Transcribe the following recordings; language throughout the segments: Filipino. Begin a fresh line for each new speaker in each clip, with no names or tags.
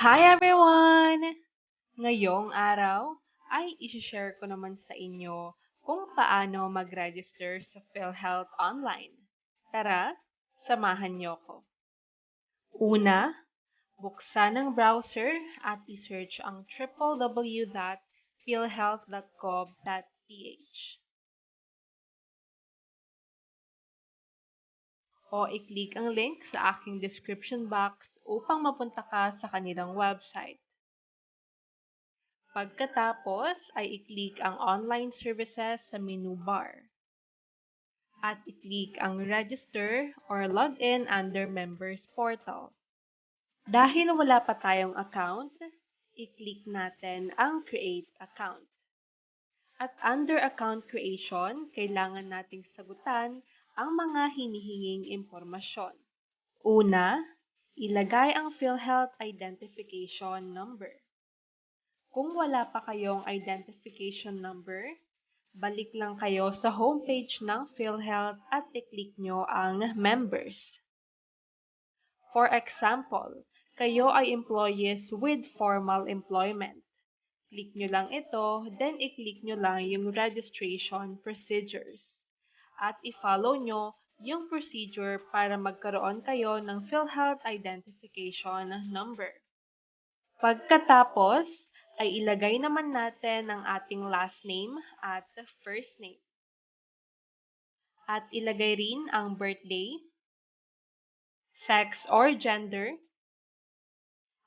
Hi everyone! Ngayong araw ay isi-share ko naman sa inyo kung paano mag-register sa PhilHealth online. Tara, samahan niyo ko. Una, buksan ang browser at i-search ang www.philhealth.gov.ph. O i-click ang link sa aking description box upang mapunta ka sa kanilang website. Pagkatapos ay i-click ang online services sa menu bar. At i-click ang register or login under members portal. Dahil wala pa tayong account, i-click natin ang create account. At under account creation, kailangan nating sagutan ang mga hinihinging impormasyon. Una, ilagay ang PhilHealth Identification Number. Kung wala pa kayong identification number, balik lang kayo sa homepage ng PhilHealth at i-click nyo ang Members. For example, kayo ay employees with formal employment. Click nyo lang ito, then i-click nyo lang yung registration procedures at i-follow nyo yung procedure para magkaroon kayo ng PhilHealth Identification Number. Pagkatapos, ay ilagay naman natin ang ating last name at first name. At ilagay rin ang birthday, sex or gender,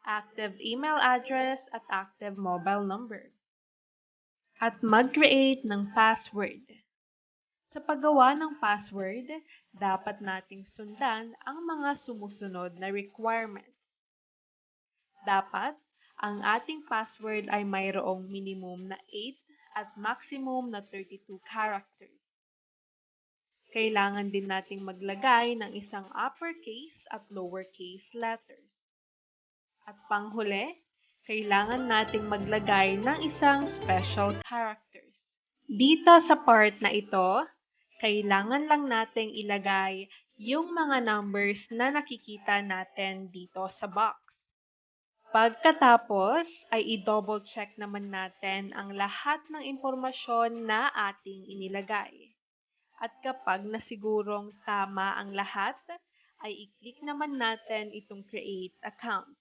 active email address at active mobile number. At mag-create ng password. Sa paggawa ng password, dapat nating sundan ang mga sumusunod na requirements. Dapat, ang ating password ay mayroong minimum na 8 at maximum na 32 characters. Kailangan din nating maglagay ng isang uppercase at lowercase letters. At panghuli, kailangan nating maglagay ng isang special characters. Dito sa part na ito, kailangan lang nating ilagay yung mga numbers na nakikita natin dito sa box. Pagkatapos, ay i-double check naman natin ang lahat ng impormasyon na ating inilagay. At kapag nasigurong tama ang lahat, ay i-click naman natin itong create account.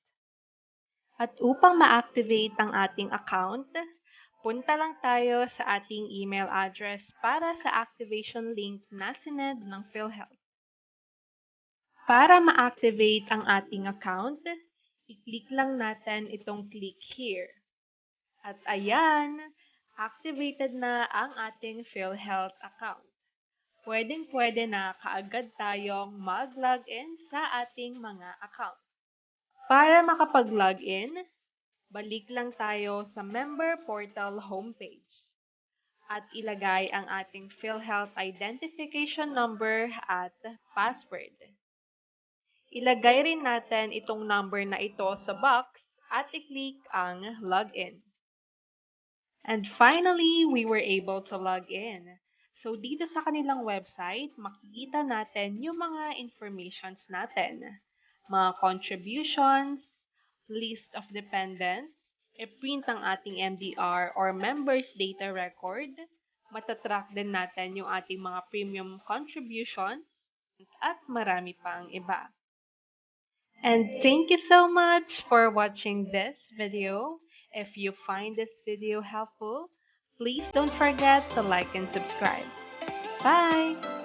At upang ma-activate ang ating account, punta lang tayo sa ating email address para sa activation link na sinend ng PhilHealth. Para ma-activate ang ating account, i-click lang natin itong click here. At ayan, activated na ang ating PhilHealth account. Pwedeng-pwede na kaagad tayong mag-login sa ating mga account. Para makapag-login, balik lang tayo sa member portal homepage at ilagay ang ating PhilHealth identification number at password. Ilagay rin natin itong number na ito sa box at i-click ang login. And finally, we were able to log in. So, dito sa kanilang website, makikita natin yung mga informations natin. Mga contributions, list of dependents, i-print ang ating MDR or members data record, matatrack din natin yung ating mga premium contributions, at marami pang iba. And thank you so much for watching this video. If you find this video helpful, please don't forget to like and subscribe. Bye!